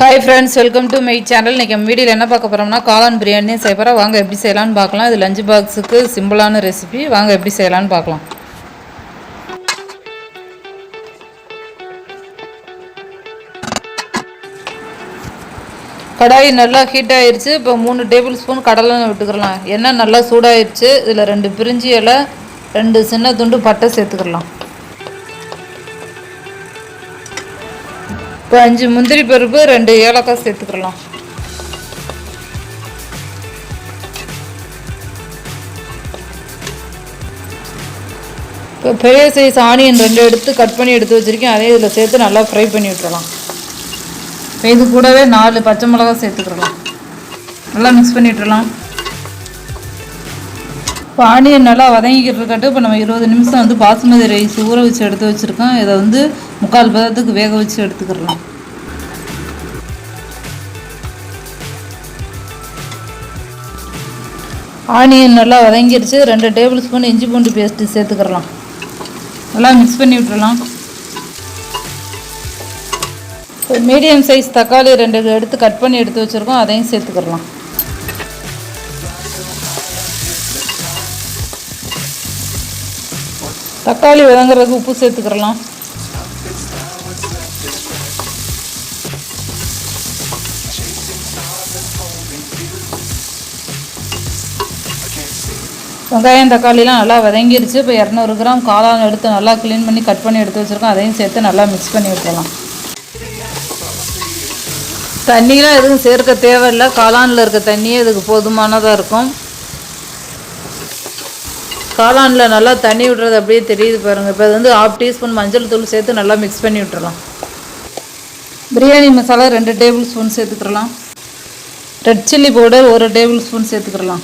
Hi friends welcome to my channel இன்றைக்கி நம்ம வீடியோவில் என்ன பார்க்க போகிறோம்னா காளான் பிரியாணி செய்ய போகிறோம் வாங்க எப்படி செய்யலாம்னு பார்க்கலாம். இது லஞ்ச் பாக்ஸுக்கு சிம்பிளான ரெசிபி வாங்க எப்படி செய்யலாம்னு பார்க்கலாம். கடாய் நல்லா ஹீட் ஆயிடுச்சு இப்போ மூணு டேபிள் ஸ்பூன் கடலை விட்டுக்கிறலாம் எண்ணெய் நல்லா சூடாயிருச்சு. இதில் ரெண்டு பிரிஞ்சி இலை ரெண்டு சின்ன துண்டு பட்டை சேர்த்துக்கலாம். இப்போ அஞ்சு முந்திரி பருப்பு ரெண்டு ஏலக்காய் சேர்த்துக்கலாம். இப்போ பெரிய சைஸ் ஆனியன் ரெண்டு எடுத்து கட் பண்ணி எடுத்து வச்சுருக்கேன். அதே இதில் சேர்த்து நல்லா ஃப்ரை பண்ணி விட்டுறலாம். இப்போ இது கூடவே நாலு பச்சை மிளகா சேர்த்துக்கலாம். நல்லா மிக்ஸ் பண்ணிட்டுலாம் இப்போ ஆனியன் நல்லா வதங்கிக்கிட்டு இருக்கட்டும். இப்போ நம்ம இருபது நிமிஷம் வந்து பாசுமதி ரைஸ் ஊற வச்சு எடுத்து வச்சுருக்கோம். இதை வந்து முக்கால் பதத்துக்கு வேக வச்சு எடுத்துக்கிடலாம் ஆனியன் நல்லா வதங்கிடுச்சு ரெண்டு டேபிள் ஸ்பூன் இஞ்சி பூண்டு பேஸ்ட்டு சேர்த்துக்கிறலாம். நல்லா மிக்ஸ் பண்ணி விட்டுடலாம் மீடியம் சைஸ் தக்காளி ரெண்டு எடுத்து கட் பண்ணி எடுத்து வச்சுருக்கோம். அதையும் சேர்த்துக்கிறலாம். தக்காளி வதங்குறதுக்கு உப்பு சேர்த்துக்கிறலாம். வெங்காயம் தக்காளிலாம் நல்லா வதங்கிருச்சு. இப்போ இரநூறு கிராம் காளான் எடுத்து நல்லா க்ளீன் பண்ணி கட் பண்ணி எடுத்து வச்சுருக்கோம். அதையும் சேர்த்து நல்லா மிக்ஸ் பண்ணி விட்டுலாம் தண்ணியெலாம் எதுவும் சேர்க்க தேவையில்லை. காளானில் இருக்க தண்ணியே இதுக்கு போதுமானதாக இருக்கும். காளானில் நல்லா தண்ணி விடுறது அப்படியே தெரியுது பாருங்கள் இப்போ அது வந்து ஆஃப் டீஸ்பூன் மஞ்சள் தூள் சேர்த்து நல்லா மிக்ஸ் பண்ணி விட்டுறலாம். பிரியாணி மசாலா ரெண்டு டேபிள் ஸ்பூன் சேர்த்துக்கிறலாம் ரெட் சில்லி பவுடர் ஒரு டேபிள் ஸ்பூன் சேர்த்துக்கிறலாம்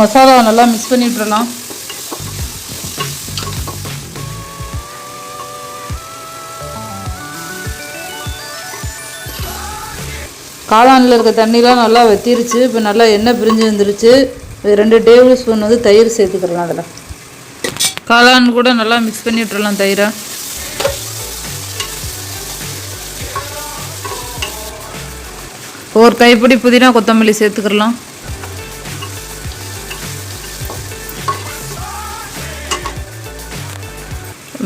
மசாலாவை நல்லா மிக்ஸ் பண்ணி விட்டுறலாம். காளானில் இருக்க தண்ணிலாம் நல்லா வத்திருச்சு. இப்போ நல்லா எண்ணெய் பிரிஞ்சு வந்துருச்சு. ரெண்டு டேபிள் ஸ்பூன் வந்து தயிர் சேர்த்துக்கிறலாம் அதில். காளான் கூட நல்லா மிக்ஸ் பண்ணி விட்டுறலாம் தயிரை. ஒரு கைப்பிடி புதினா கொத்தமல்லி சேர்த்துக்கிறலாம்.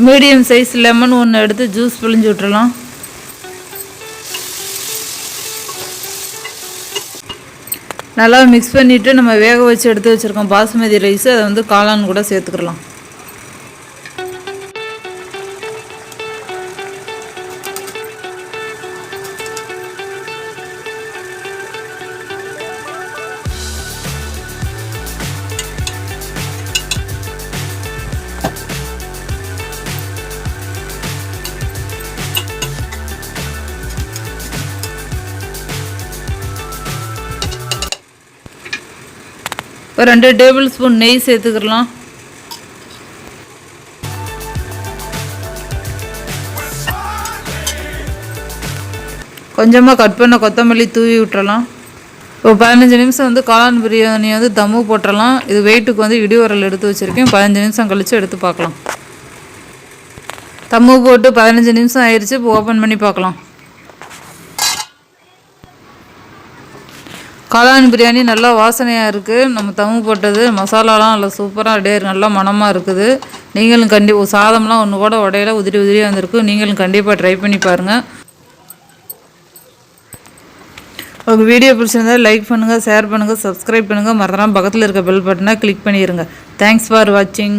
மீடியம் சைஸ் லெமன் ஒன்று எடுத்து ஜூஸ் பிழிஞ்சு விட்டுறலாம். நல்லா மிக்ஸ் பண்ணிவிட்டு நம்ம வேக வச்சு எடுத்து வச்சுருக்கோம் பாசுமதி ரைஸ் அதை வந்து காளான் கூட சேர்த்துக்கலாம். ஒரு ரெண்டு டேபிள் ஸ்பூன் நெய் சேர்த்துக்கலாம் கொஞ்சமாக கட் பண்ண கொத்தமல்லி தூவி விட்டுறலாம். இப்போ பதினஞ்சு நிமிஷம் வந்து காளான் பிரியாணி வந்து தம்மு போட்டுடலாம் இது வெயிட்டுக்கு வந்து இடிவரல் எடுத்து வச்சுருக்கேன். பதினஞ்சு நிமிஷம் கழித்து எடுத்து பார்க்கலாம். தம்மு போட்டு பதினஞ்சு நிமிஷம் ஆயிடுச்சு இப்போ ஓப்பன் பண்ணி பார்க்கலாம். காளான் பிரியாணி நல்லா வாசனையாக இருக்குது நம்ம தம்மு போட்டது மசாலாலாம் நல்லா சூப்பராக அப்படியே நல்லா மனமாக இருக்குது. நீங்களும் கண்டி சாதம்லாம் ஒன்று கூட உடையில உதிரி உதிரியாக வந்திருக்கு. நீங்களும் கண்டிப்பாக ட்ரை பண்ணி பாருங்கள் உங்கள் வீடியோ பிடிச்சிருந்தால் லைக் பண்ணுங்கள் ஷேர் பண்ணுங்கள் சப்ஸ்கிரைப் பண்ணுங்கள் மறந்துடாமல் பக்கத்தில் இருக்க பெல் பட்டனை கிளிக் பண்ணிடுங்க தேங்க்ஸ் ஃபார் வாட்சிங்